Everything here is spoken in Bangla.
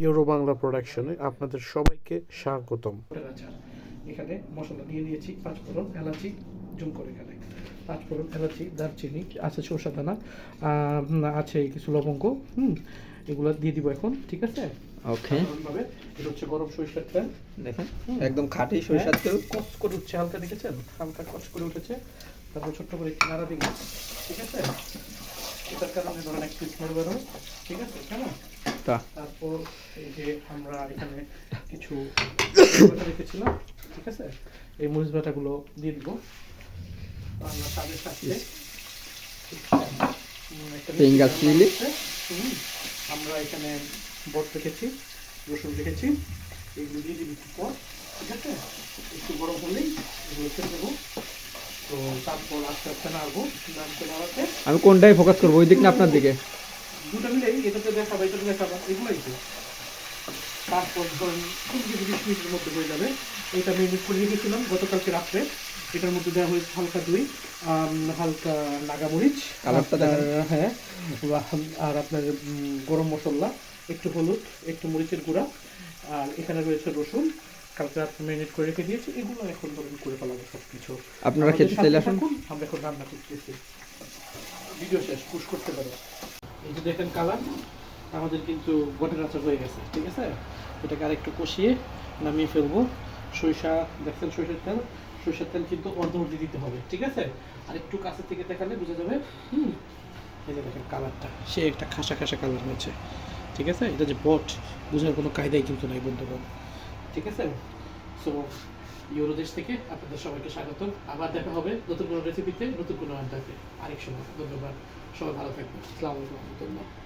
ইউরো বাংলা প্রোডাকশনে আপনাদের সবাইকে স্বাগতম। এখানে মশলা দিয়ে দিয়েছি পাঁচ ফোড়ন এলাচি জুম করে এখানে। পাঁচ ফোড়ন এলাচি দারচিনি আছে সরষা দানা আছে কিছু লবঙ্গ হুম এগুলো দিয়ে দিব এখন ঠিক আছে? ওকে এটা হচ্ছে গরম সরিষার তেল দেখেন একদম খাঁটি সরিষার তেল। হ্যাঁ, কস করে উঠছে হালকা দেখেছেন? হালকা কস করে উঠেছে। তারপর ছোট্ট করে একটু নাড়া দিবি ঠিক আছে? এটার কারণে ধরেন একটু ঠিক আছে? কেমন? তা। তারপর এই যে আমরা এখানে কিছু রেখেছিলাম ঠিক আছে? এই মরিচ বাটাগুলো দিয়ে দিব। আমরা স্বাদের সাথে আমরা এখানে বট রেখেছি রসুন রেখেছি। এগুলো দিয়ে দিবি একটু পর ঠিক আছে? একটু গরম হলেই এগুলো ছেড়ে দেবো। তো তারপর আস্তে আস্তে নাড়বো নাড়তে নাড়াতে। আমি কোনটাই ফোকাস করব? ওই দিক না আপনার দিকে? দুটো মিলেই এটাতে দেখাবা এটাতে দেখাবা এগুলোই তো। তারপর ধরুন কুড়ি থেকে বিশ মিনিটের মধ্যে হয়ে যাবে। এটা আমি মিক্স করে রেখেছিলাম গতকালকে রাত্রে। এটার মধ্যে দেওয়া হয়েছে হালকা দই হালকা নাগামরিচ। হ্যাঁ আর আপনার গরম মশলা একটু হলুদ একটু মরিচের গুঁড়া আর এখানে রয়েছে রসুন। কালকে রাত্রে ম্যারিনেট করে রেখে দিয়েছি। এগুলো এখন ধরুন করে ফেলাবো সব কিছু আপনারা খেতে চাইলে আসুন। আমরা এখন রান্না করতেছি। ভিডিও শেষ পুশ করতে পারো। এই যে দেখেন কালার আমাদের কিন্তু বটের আচার হয়ে গেছে, ঠিক আছে? এটাকে আরেকটু কষিয়ে নামিয়ে ফেলব। সরিষা, দেখছেন সরিষার তেল? সরিষার তেল কিন্তু অর্ধ অর্ধ দিতে হবে, ঠিক আছে? আর একটু কাছে থেকে দেখালে বোঝা যাবে, হুম? এই যে দেখেন কালারটা সে একটা খাসা খাসা কালার হয়েছে, ঠিক আছে? এটা যে বট, বোঝার কোনো কায়দাই কিন্তু নাই, বন্ধুগণ, ঠিক আছে? সো ইউরো দেশ থেকে আপনাদের সবাইকে স্বাগত আবার দেখা হবে নতুন কোনো রেসিপিতে নতুন কোনো আড্ডাতে। আরেক সময়, ধন্যবাদ। 受到他的配合，让我们懂不？